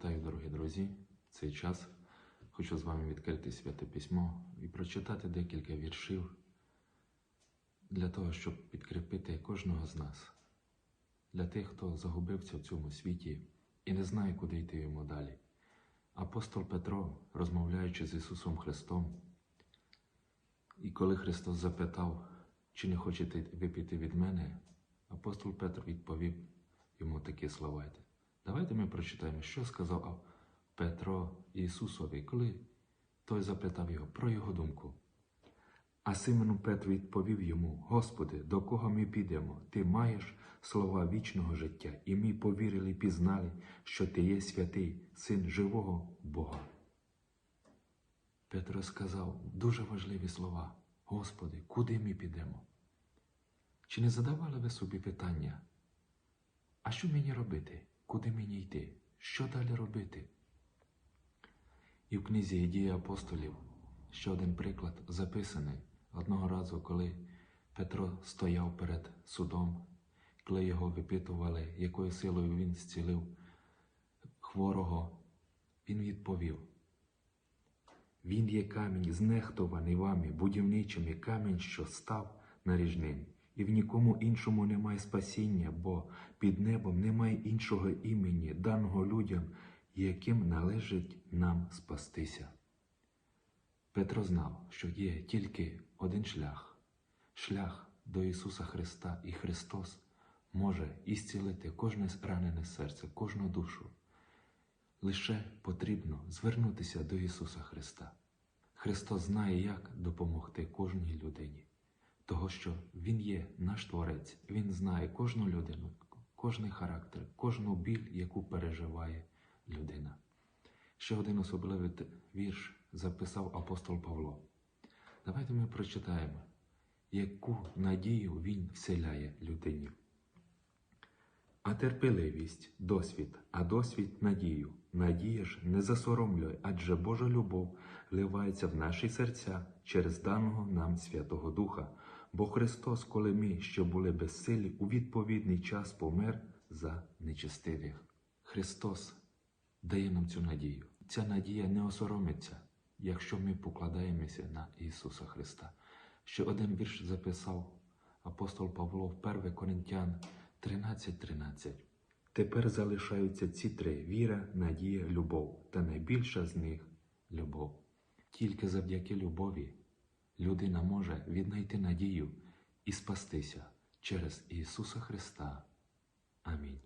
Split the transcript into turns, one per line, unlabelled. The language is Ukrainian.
Вітаю, дорогі друзі! В цей час хочу з вами відкрити святе письмо і прочитати декілька віршів для того, щоб підкріпити кожного з нас, для тих, хто загубився в цьому світі і не знає, куди йти йому далі. Апостол Петро, розмовляючи з Ісусом Христом, і коли Христос запитав, чи не хочете ви піти від мене, апостол Петро відповів йому такі слова. Давайте ми прочитаємо, що сказав Петро Ісусові, коли той запитав його про його думку. А Симону Петро відповів йому: Господи, до кого ми підемо? Ти маєш слова вічного життя, і ми повірили, пізнали, що ти є святий, син живого Бога. Петро сказав дуже важливі слова: Господи, куди ми підемо? Чи не задавали ви собі питання? А що мені робити? Куди мені йти? Що далі робити? І в книзі «Дії апостолів ще один приклад записаний одного разу, коли Петро стояв перед судом, коли його випитували, якою силою він зцілив хворого, він відповів: Він є камінь, знехтований вами, будівничими камінь, що став наріжним. І в нікому іншому немає спасіння, бо під небом немає іншого імені, даного людям, яким належить нам спастися. Петро знав, що є тільки один шлях шлях до Ісуса Христа, і Христос може ісцілити кожне ранене серце, кожну душу. Лише потрібно звернутися до Ісуса Христа. Христос знає, як допомогти кожній людині того, що Він є наш Творець, Він знає кожну людину, кожний характер, кожну біль, яку переживає людина. Ще один особливий вірш записав апостол Павло. Давайте ми прочитаємо, яку надію він вселяє людині. А терпеливість досвід, а досвід надію. Надія ж не засоромлює, адже Божа любов вливається в наші серця через даного нам Святого Духа. Бо Христос, коли ми, що були безсилі, у відповідний час помер за нечестивих. Христос дає нам цю надію. Ця надія не осоромиться, якщо ми покладаємося на Ісуса Христа. Ще один вірш записав апостол Павло в 1 Коринтян 13:13. 13. Тепер залишаються ці три віра, надія, любов, та найбільша з них любов. Тільки завдяки любові людина може віднайти надію і спастися через Ісуса Христа. Амінь.